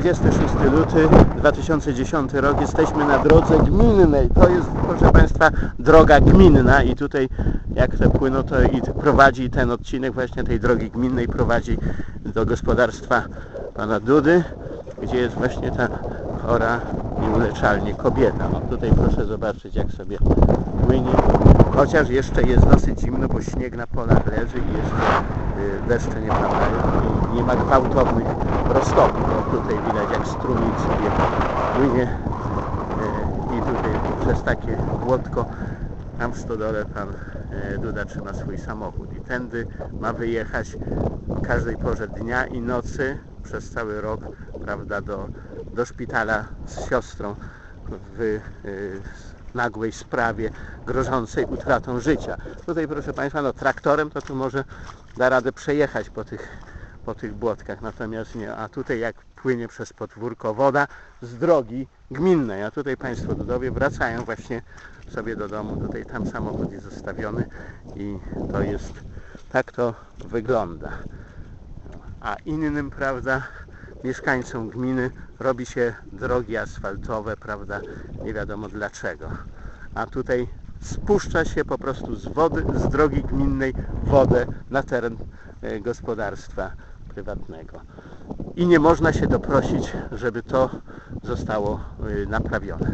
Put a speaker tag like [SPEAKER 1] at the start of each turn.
[SPEAKER 1] 26 luty 2010 rok. Jesteśmy na drodze gminnej. To jest, proszę Państwa, droga gminna i tutaj jak te płyną, to i prowadzi ten odcinek właśnie tej drogi gminnej prowadzi do gospodarstwa pana Dudy, gdzie jest właśnie ta chora nieuleczalnie kobieta. No tutaj proszę zobaczyć jak sobie płynie. Chociaż jeszcze jest dosyć zimno, bo śnieg na polach leży i jeszcze y, deszcze nie padają i nie ma gwałtownych roztopów. No, tutaj widać jak strumień sobie płynie y, i tutaj przez takie błotko tam w stodole pan y, Duda trzyma swój samochód i tędy ma wyjechać o każdej porze dnia i nocy przez cały rok prawda, do, do szpitala z siostrą w y, nagłej sprawie grożącej utratą życia. Tutaj proszę Państwa, no traktorem to tu może da radę przejechać po tych, po tych błotkach, natomiast nie, a tutaj jak płynie przez podwórko woda z drogi gminnej, a tutaj Państwo Dudowie wracają właśnie sobie do domu, tutaj tam samochód jest zostawiony i to jest, tak to wygląda. A innym, prawda, mieszkańcom gminy robi się drogi asfaltowe, prawda, nie wiadomo dlaczego. A tutaj spuszcza się po prostu z wody, z drogi gminnej wodę na teren e, gospodarstwa prywatnego. I nie można się doprosić, żeby to zostało e, naprawione.